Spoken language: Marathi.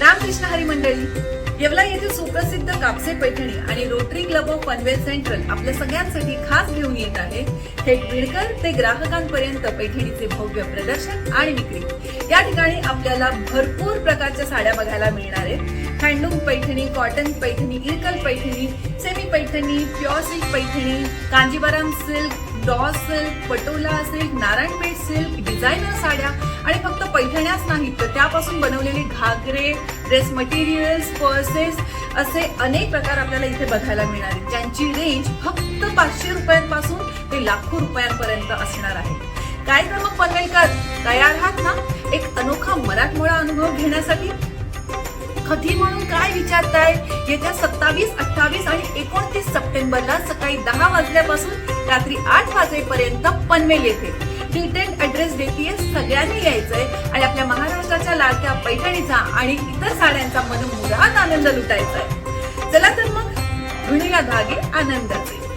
रामकृष्ण हरी मंडळी येवला येथील सुप्रसिद्ध कापसे पैठणी आणि Rotary Club of Panvel central आपल्या सगळ्यांसाठी खास घेऊन येत आहे. थेट भिडकर ते ग्राहकांपर्यंत पैठणीचे भव्य प्रदर्शन आणि विक्री. या ठिकाणी आपल्याला भरपूर प्रकारच्या साड्या बघायला मिळणार cotton Paithani Irkal Paithani semi Paithani pure silk Paithani Kanjivaram silk डॉ silk Patola silk Narayanpeth silk designer साड्या आणि फक्त पैठण्याच नाहीत तर त्यापासून बनवलेले घागरे ड्रेस मटेरियल्स पर्सेस असे अनेक प्रकार आपल्याला इथे बघायला मिळणार आहेत. ज्यांची रेंज फक्त पाचशे रुपयांपासून ते लाखो रुपयांपर्यंत असणार आहे. काय तर मग पनवेलकर तयार आहात ना? एक अनोखा मराठमोळा अनुभव घेण्यासाठी कधी म्हणून काय विचारताय? येत्या सत्तावीस अठ्ठावीस आणि एकोणतीस सप्टेंबरला सकाळी दहा वाजल्यापासून रात्री आठ वाजेपर्यंत पनवेल येथे. डिटेल ऍड्रेस देतीये सगळ्यांनी यायचंय. आणि आपल्या महाराष्ट्राच्या लाडक्या पैठणीचा आणि इतर साड्यांचा मनमुराद आनंद लुटायचा आहे चला तर मग धुणीला धागे आनंदाचे.